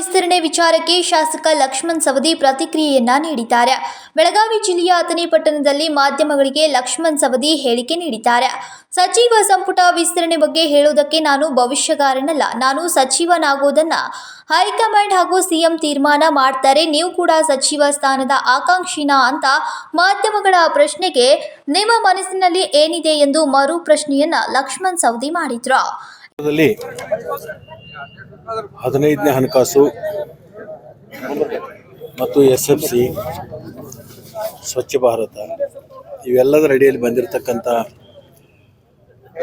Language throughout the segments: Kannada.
ವಿಸ್ತರಣೆ ವಿಚಾರಕ್ಕೆ ಶಾಸಕ ಲಕ್ಷ್ಮಣ್ ಸವದಿ ಪ್ರತಿಕ್ರಿಯೆಯನ್ನ ನೀಡಿದ್ದಾರೆ. ಬೆಳಗಾವಿ ಜಿಲ್ಲೆಯ ಅಥಣಿ ಪಟ್ಟಣದಲ್ಲಿ ಮಾಧ್ಯಮಗಳಿಗೆ ಲಕ್ಷ್ಮಣ್ ಸವದಿ ಹೇಳಿಕೆ ನೀಡಿದ್ದಾರೆ. ಸಚಿವ ಸಂಪುಟ ವಿಸ್ತರಣೆ ಬಗ್ಗೆ ಹೇಳುವುದಕ್ಕೆ ನಾನು ಭವಿಷ್ಯಗಾರನಲ್ಲ. ನಾನು ಸಚಿವನಾಗೋದನ್ನ ಹೈಕಮಾಂಡ್ ಹಾಗೂ ಸಿಎಂ ತೀರ್ಮಾನ ಮಾಡ್ತಾರೆ. ನೀವು ಕೂಡ ಸಚಿವ ಸ್ಥಾನದ ಆಕಾಂಕ್ಷಿನ ಅಂತ ಮಾಧ್ಯಮಗಳ ಪ್ರಶ್ನೆಗೆ ನಿಮ್ಮ ಮನಸ್ಸಿನಲ್ಲಿ ಏನಿದೆ ಎಂದು ಮರು ಪ್ರಶ್ನೆಯನ್ನ ಲಕ್ಷ್ಮಣ್ ಸವದಿ ಮಾಡಿದ್ರು. ಹದಿನೈದನೇ ಹಣಕಾಸು ಮತ್ತು S F C, Swachh Bharat, ಇವೆಲ್ಲದರ ಅಡಿಯಲ್ಲಿ ಬಂದಿರತಕ್ಕಂಥ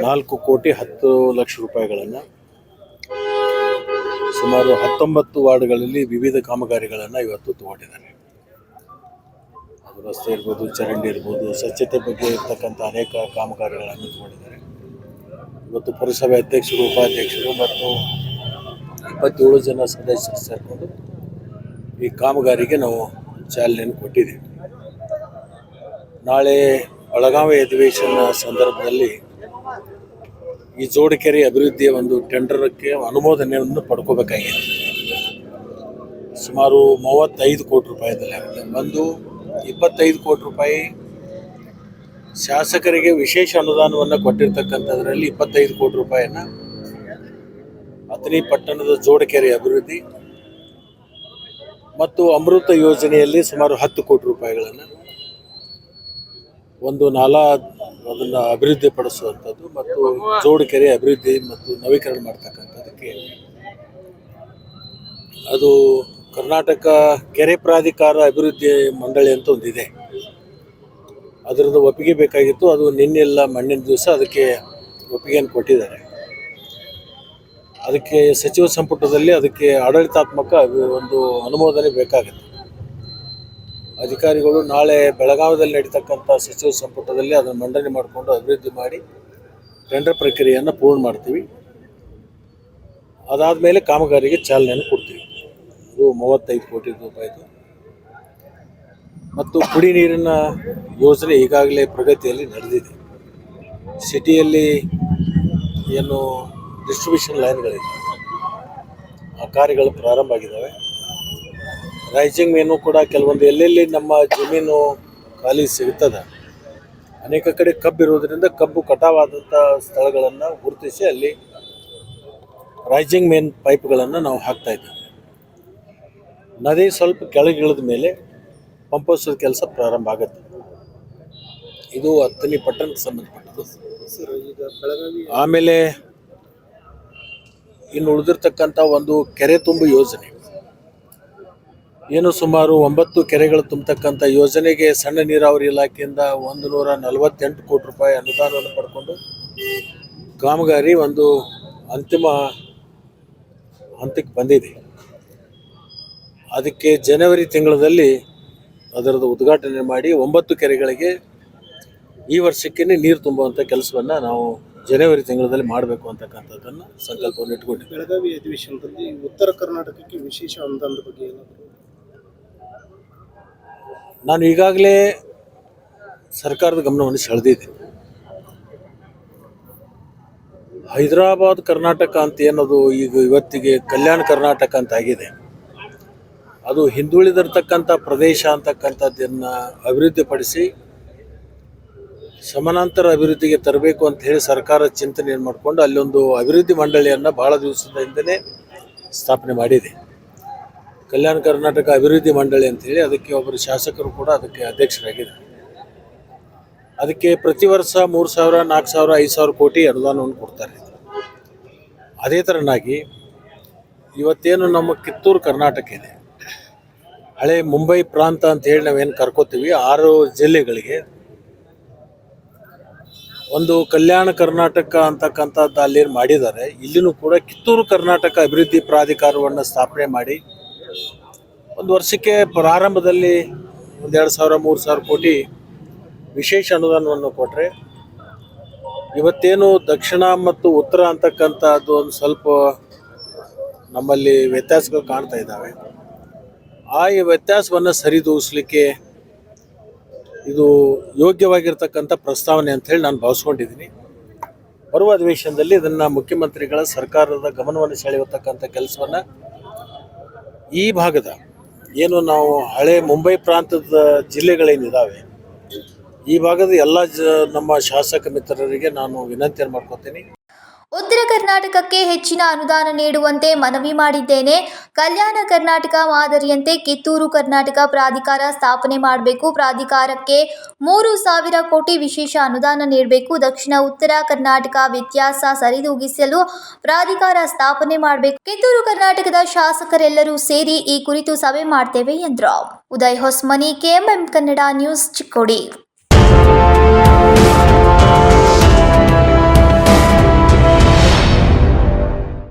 ನಾಲ್ಕು ಕೋಟಿ ಹತ್ತು ಲಕ್ಷ ರೂಪಾಯಿಗಳನ್ನು ಸುಮಾರು ಹತ್ತೊಂಬತ್ತು ವಾರ್ಡ್ಗಳಲ್ಲಿ ವಿವಿಧ ಕಾಮಗಾರಿಗಳನ್ನು ಇವತ್ತು ತಗೊಂಡಿದ್ದಾರೆ. ಅದು ರಸ್ತೆ ಇರ್ಬೋದು, ಚರಂಡಿ ಇರ್ಬೋದು, ಸ್ವಚ್ಛತೆ ಬಗ್ಗೆ ಇರ್ತಕ್ಕಂಥ ಅನೇಕ ಕಾಮಗಾರಿಗಳನ್ನು ತಗೊಂಡಿದ್ದಾರೆ. ಇವತ್ತು ಪುರಸಭೆ ಅಧ್ಯಕ್ಷರು, ಉಪಾಧ್ಯಕ್ಷರು ಮತ್ತು ಇಪ್ಪತ್ತೇಳು ಜನ ಸದಸ್ಯರು ಸೇರಿಕೊಂಡು ಈ ಕಾಮಗಾರಿಗೆ ನಾವು ಚಾಲನೆಯನ್ನು ಕೊಟ್ಟಿದ್ದೀವಿ. ನಾಳೆ ಬೆಳಗಾವಿ ಅಧಿವೇಶನ ಸಂದರ್ಭದಲ್ಲಿ ಈ ಜೋಡಿಕೆರೆ ಅಭಿವೃದ್ಧಿಯ ಒಂದು ಟೆಂಡರ್ಗೆ ಅನುಮೋದನೆಯನ್ನು ಪಡ್ಕೋಬೇಕಾಗಿದೆ. ಸುಮಾರು ಮೂವತ್ತೈದು ಕೋಟಿ ರೂಪಾಯಿದಲ್ಲಿ ಆಗುತ್ತೆ. ಒಂದು ಇಪ್ಪತ್ತೈದು ಕೋಟಿ ರೂಪಾಯಿ ಶಾಸಕರಿಗೆ ವಿಶೇಷ ಅನುದಾನವನ್ನು ಕೊಟ್ಟಿರ್ತಕ್ಕಂಥದ್ರಲ್ಲಿ ಇಪ್ಪತ್ತೈದು ಕೋಟಿ ರೂಪಾಯಿಯನ್ನು ಅಥಣಿ ಪಟ್ಟಣದ ಜೋಡಕೆರೆ ಅಭಿವೃದ್ಧಿ ಮತ್ತು ಅಮೃತ ಯೋಜನೆಯಲ್ಲಿ ಸುಮಾರು ಹತ್ತು ಕೋಟಿ ರೂಪಾಯಿಗಳನ್ನು ಒಂದು ನಾಲಾ ಅದನ್ನು ಅಭಿವೃದ್ಧಿ ಪಡಿಸುವಂಥದ್ದು ಮತ್ತು ಜೋಡಕೆರೆ ಅಭಿವೃದ್ಧಿ ಮತ್ತು ನವೀಕರಣ ಮಾಡ್ತಕ್ಕಂಥದ್ದಕ್ಕೆ ಅದು ಕರ್ನಾಟಕ ಕೆರೆ ಪ್ರಾಧಿಕಾರ ಅಭಿವೃದ್ಧಿ ಮಂಡಳಿ ಅಂತ ಒಂದಿದೆ. ಅದರದ್ದು ಒಪ್ಪಿಗೆ ಬೇಕಾಗಿತ್ತು. ಅದು ನಿನ್ನೆಲ್ಲ ಮಣ್ಣಿನ ದಿವಸ ಅದಕ್ಕೆ ಒಪ್ಪಿಗೆಯನ್ನು ಕೊಟ್ಟಿದ್ದಾರೆ. ಅದಕ್ಕೆ ಸಚಿವ ಸಂಪುಟದಲ್ಲಿ ಅದಕ್ಕೆ ಆಡಳಿತಾತ್ಮಕ ಒಂದು ಅನುಮೋದನೆ ಬೇಕಾಗುತ್ತೆ. ಅಧಿಕಾರಿಗಳು ನಾಳೆ ಬೆಳಗಾವಿಯಲ್ಲಿ ನಡೀತಕ್ಕಂಥ ಸಚಿವ ಸಂಪುಟದಲ್ಲಿ ಅದನ್ನು ಮಂಡನೆ ಮಾಡಿಕೊಂಡು ಅಭಿವೃದ್ಧಿ ಮಾಡಿ ಟೆಂಡರ್ ಪ್ರಕ್ರಿಯೆಯನ್ನು ಪೂರ್ಣ ಮಾಡ್ತೀವಿ. ಅದಾದ ಮೇಲೆ ಕಾಮಗಾರಿಗೆ ಚಾಲನೆಯನ್ನು ಕೊಡ್ತೀವಿ. ಇದು ಮೂವತ್ತೈದು ಕೋಟಿ ರೂಪಾಯಿದು. ಮತ್ತು ಕುಡಿ ನೀರಿನ ಯೋಜನೆ ಈಗಾಗಲೇ ಪ್ರಗತಿಯಲ್ಲಿ ನಡೆದಿದೆ. ಸಿಟಿಯಲ್ಲಿ ಏನು ಡಿಸ್ಟ್ರಿಬ್ಯೂಷನ್ ಲೈನ್ಗಳಿದೆ ಆ ಕಾರ್ಯಗಳು ಪ್ರಾರಂಭ ಆಗಿದ್ದಾವೆ. ರೈಸಿಂಗ್ ಮೇನು ಕೂಡ ಕೆಲವೊಂದು ಎಲ್ಲೆಲ್ಲಿ ನಮ್ಮ ಜಮೀನು ಖಾಲಿ ಸಿಗುತ್ತದೆ ಅನೇಕ ಕಡೆ ಕಬ್ಬು ಇರೋದ್ರಿಂದ ಕಬ್ಬು ಕಟಾವಾದಂಥ ಸ್ಥಳಗಳನ್ನು ಗುರುತಿಸಿ ಅಲ್ಲಿ ರೈಸಿಂಗ್ ಮೇನ್ ಪೈಪ್ಗಳನ್ನು ನಾವು ಹಾಕ್ತಾ ಇದ್ದೇವೆ. ನದಿ ಸ್ವಲ್ಪ ಕೆಳಗಿಳಿದ ಮೇಲೆ ಪಂಪೋಸದ ಕೆಲಸ ಪ್ರಾರಂಭ ಆಗುತ್ತೆ. ಇದು ಹತ್ತನೇ ಪಟ್ಟಣಕ್ಕೆ ಸಂಬಂಧಪಟ್ಟದ್ದು. ಆಮೇಲೆ ಇನ್ನು ಉಳಿದಿರ್ತಕ್ಕಂಥ ಒಂದು ಕೆರೆ ತುಂಬು ಯೋಜನೆ. ಏನು ಸುಮಾರು ಒಂಬತ್ತು ಕೆರೆಗಳು ತುಂಬತಕ್ಕಂಥ ಯೋಜನೆಗೆ ಸಣ್ಣ ನೀರಾವರಿ ಇಲಾಖೆಯಿಂದ ಒಂದು ನೂರ ನಲವತ್ತೆಂಟು ಕೋಟಿ ರೂಪಾಯಿ ಅನುದಾನವನ್ನು ಪಡ್ಕೊಂಡು ಕಾಮಗಾರಿ ಒಂದು ಅಂತಿಮ ಹಂತಕ್ಕೆ ಬಂದಿದೆ. ಅದಕ್ಕೆ ಜನವರಿ ತಿಂಗಳಲ್ಲಿ ಅದರದ್ದು ಉದ್ಘಾಟನೆ ಮಾಡಿ ಒಂಬತ್ತು ಕೆರೆಗಳಿಗೆ ಈ ವರ್ಷಕ್ಕೇ ನೀರು ತುಂಬುವಂಥ ಕೆಲಸವನ್ನು ನಾವು ಜನವರಿ ತಿಂಗಳಲ್ಲಿ ಮಾಡಬೇಕು ಅಂತಕ್ಕಂಥದ್ದನ್ನು ಸಂಕಲ್ಪವನ್ನು ಇಟ್ಕೊಂಡಿದ್ದೀವಿ. ಬೆಳಗಾವಿ ಅಧಿವೇಶನದಲ್ಲಿ ಉತ್ತರ ಕರ್ನಾಟಕಕ್ಕೆ ವಿಶೇಷ ಅನುದಾನದ ಬಗ್ಗೆ ಏನಾದರೂ? ನಾನು ಈಗಾಗಲೇ ಸರ್ಕಾರದ ಗಮನವನ್ನು ಸೆಳೆದಿದ್ದೀನಿ. ಹೈದರಾಬಾದ್ ಕರ್ನಾಟಕ ಅಂತ ಏನದು ಈಗ ಇವತ್ತಿಗೆ ಕಲ್ಯಾಣ ಕರ್ನಾಟಕ ಅಂತ ಆಗಿದೆ. ಅದು ಹಿಂದುಳಿದಿರ್ತಕ್ಕಂಥ ಪ್ರದೇಶ ಅಂತಕ್ಕಂಥದ್ದನ್ನು ಅಭಿವೃದ್ಧಿಪಡಿಸಿ ಸಮಾನಾಂತರ ಅಭಿವೃದ್ಧಿಗೆ ತರಬೇಕು ಅಂತ ಹೇಳಿ ಸರ್ಕಾರ ಚಿಂತನೆಯನ್ನು ಮಾಡಿಕೊಂಡು ಅಲ್ಲೊಂದು ಅಭಿವೃದ್ಧಿ ಮಂಡಳಿಯನ್ನು ಭಾಳ ದಿವಸದಿಂದಲೇ ಸ್ಥಾಪನೆ ಮಾಡಿದೆ. ಕಲ್ಯಾಣ ಕರ್ನಾಟಕ ಅಭಿವೃದ್ಧಿ ಮಂಡಳಿ ಅಂತೇಳಿ ಅದಕ್ಕೆ ಒಬ್ಬರು ಶಾಸಕರು ಕೂಡ ಅದಕ್ಕೆ ಅಧ್ಯಕ್ಷರಾಗಿದ್ದಾರೆ. ಅದಕ್ಕೆ ಪ್ರತಿ ವರ್ಷ ಮೂರು ಸಾವಿರ, ನಾಲ್ಕು ಸಾವಿರ, ಐದು ಸಾವಿರ ಕೋಟಿ ಅನುದಾನವನ್ನು ಕೊಡ್ತಾರೆ ಅದೇ ಥರನಾಗಿ ಇವತ್ತೇನು ನಮ್ಮ ಕಿತ್ತೂರು ಕರ್ನಾಟಕ ಇದೆ, ಹಳೆ ಮುಂಬೈ ಪ್ರಾಂತ ಅಂತ ಹೇಳಿ ನಾವೇನು ಕರ್ಕೋತೀವಿ, ಆರು ಜಿಲ್ಲೆಗಳಿಗೆ ಒಂದು ಕಲ್ಯಾಣ ಕರ್ನಾಟಕ ಅಂತಕ್ಕಂಥದ್ದು ಅಲ್ಲಿ ಮಾಡಿದ್ದಾರೆ. ಇಲ್ಲಿನೂ ಕೂಡ ಕಿತ್ತೂರು ಕರ್ನಾಟಕ ಅಭಿವೃದ್ಧಿ ಪ್ರಾಧಿಕಾರವನ್ನು ಸ್ಥಾಪನೆ ಮಾಡಿ ಒಂದು ವರ್ಷಕ್ಕೆ ಪ್ರಾರಂಭದಲ್ಲಿ ಒಂದೆರಡು ಸಾವಿರ, ಮೂರು ಸಾವಿರ ಕೋಟಿ ವಿಶೇಷ ಅನುದಾನವನ್ನು ಕೊಟ್ಟರೆ ಇವತ್ತೇನು ದಕ್ಷಿಣ ಮತ್ತು ಉತ್ತರ ಅಂತಕ್ಕಂಥದ್ದು ಒಂದು ಸ್ವಲ್ಪ ನಮ್ಮಲ್ಲಿ ವ್ಯತ್ಯಾಸಗಳು ಕಾಣ್ತಾ ಇದ್ದಾವೆ. ಆ ವ್ಯತ್ಯಾಸವನ್ನು ಸರಿದೂಗಿಸ್ಲಿಕ್ಕೆ ಇದು ಯೋಗ್ಯವಾಗಿರ್ತಕ್ಕಂಥ ಪ್ರಸ್ತಾವನೆ ಅಂತ ಹೇಳಿ ನಾನು ಭಾವಿಸ್ಕೊಂಡಿದ್ದೀನಿ. ಬರುವ ಅಧಿವೇಶನದಲ್ಲಿ ಇದನ್ನು ಮುಖ್ಯಮಂತ್ರಿಗಳ ಸರ್ಕಾರದ ಗಮನವನ್ನು ಸೆಳೆಯತಕ್ಕಂಥ ಕೆಲಸವನ್ನು ಈ ಭಾಗದ ಏನು ನಾವು ಹಳೆ ಮುಂಬೈ ಪ್ರಾಂತದ ಜಿಲ್ಲೆಗಳೇನಿದ್ದಾವೆ ಈ ಭಾಗದ ಎಲ್ಲ ಜ ನಮ್ಮ ಶಾಸಕ ಮಿತ್ರರಿಗೆ ನಾನು ವಿನಂತಿಯನ್ನು ಮಾಡ್ಕೊತೀನಿ. ಉತ್ತರ ಕರ್ನಾಟಕಕ್ಕೆ ಹೆಚ್ಚಿನ ಅನುದಾನ ನೀಡುವಂತೆ ಮನವಿ ಮಾಡಿದ್ದೇನೆ. ಕಲ್ಯಾಣ ಕರ್ನಾಟಕ ಮಾದರಿಯಂತೆ ಕಿತ್ತೂರು ಕರ್ನಾಟಕ ಪ್ರಾಧಿಕಾರ ಸ್ಥಾಪನೆ ಮಾಡಬೇಕು. ಪ್ರಾಧಿಕಾರಕ್ಕೆ ಮೂರು ಸಾವಿರ ಕೋಟಿ ವಿಶೇಷ ಅನುದಾನ ನೀಡಬೇಕು. ದಕ್ಷಿಣ, ಉತ್ತರ ಕರ್ನಾಟಕ ವ್ಯತ್ಯಾಸ ಸರಿದೂಗಿಸಲು ಪ್ರಾಧಿಕಾರ ಸ್ಥಾಪನೆ ಮಾಡಬೇಕು. ಕಿತ್ತೂರು ಕರ್ನಾಟಕದ ಶಾಸಕರೆಲ್ಲರೂ ಸೇರಿ ಈ ಕುರಿತು ಸಭೆ ಮಾಡ್ತೇವೆ ಎಂದರು. Uday Hosmani, KMM Kannada news Chikkodi.